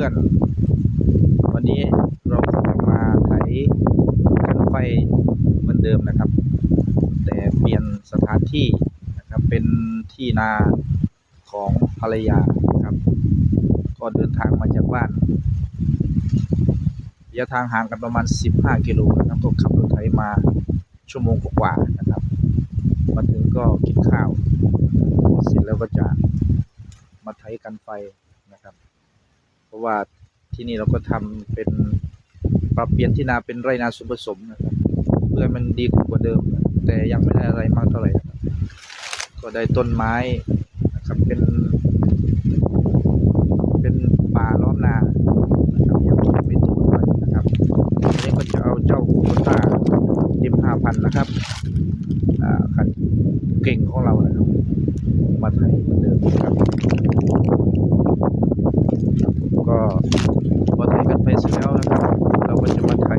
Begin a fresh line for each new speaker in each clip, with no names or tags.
พื่อนๆ วันนี้เราก็จะมาไถกันไฟเหมือนเดิมนะครับ แต่เปลี่ยนสถานที่นะครับเป็นที่นาของภรรยาครับก็เดินทางมาจากบ้านระยะทางห่างกันประมาณ 15 กิโลนะครับก็ขับรถไถมาชั่วโมงกว่าๆนะครับ มาถึงก็กินข้าว เสร็จแล้วก็จะมาไถกันไฟ เพราะว่าที่นี่เราก็ทำเป็นปรับเปลี่ยนที่นาเป็นไรนาสุผสมนะครับ เพื่อมันดีกว่าเดิม แต่ยังไม่ได้อะไรมากเท่าไหร่นะครับก็ได้ต้นไม้นะครับเป็น เป็นป่าล้อมนานะครับยังไม่โตเท่านะครับอันนี้ก็จะเอาเจ้าโคต้าเอ็มห้าพันนะครับอ่าคันเก่งของเรานะครับมาไถเหมือนเดิมครับ ก็พอไถกันไปเสร็จแล้วนะครับ เราก็จะมาไถ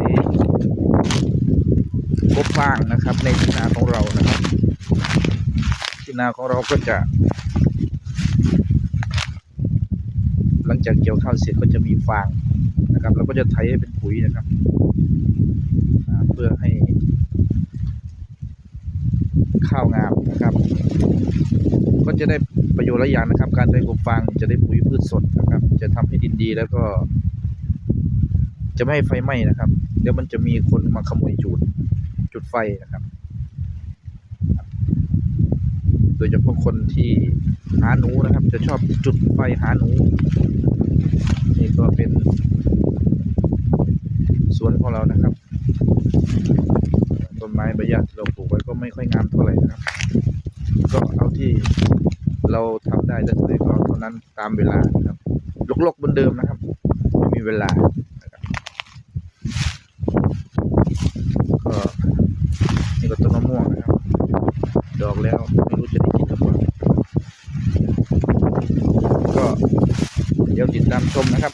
กบฟางนะครับ ในที่นาของเรานะครับที่นาของเราก็จะ หลังจากเกี่ยวข้าวเสร็จก็จะมีฟางนะครับเราก็จะไถให้เป็นปุ๋ยนะครับเพื่อให้ข้าวงามนะครับ ก็จะได้ ประโยชน์หลายอย่างนะครับ การไถกบฟางจะได้ปุ๋ยพืชสดนะครับ จะทำให้ดินดีแล้วก็ จะไม่ให้ไฟไหม้นะครับ เดี๋ยวมันจะมีคนมาขโมยจุดจุดไฟนะครับ โดยเฉพาะคนที่หาหนูนะครับ จะชอบจุดไฟหาหนู นี่ก็เป็นสวนของเรานะครับต้นไม้ใบหญ้าที่เราปลูกไว้ก็ไม่ค่อยงามเท่าไหร่นะครับ ก็เอาที่ เราทำได้ได้เท่าไหร่ก็เอาเท่านั้นตามเวลานะครับลกๆบนเดิมนะครับไม่มีเวลานะครับก็นี่ก็ต้นมะม่วงนะครับ ดอกแล้วไม่รู้จะได้กินหรือเปล่าก็เดี๋ยวติดตามชมนะครับ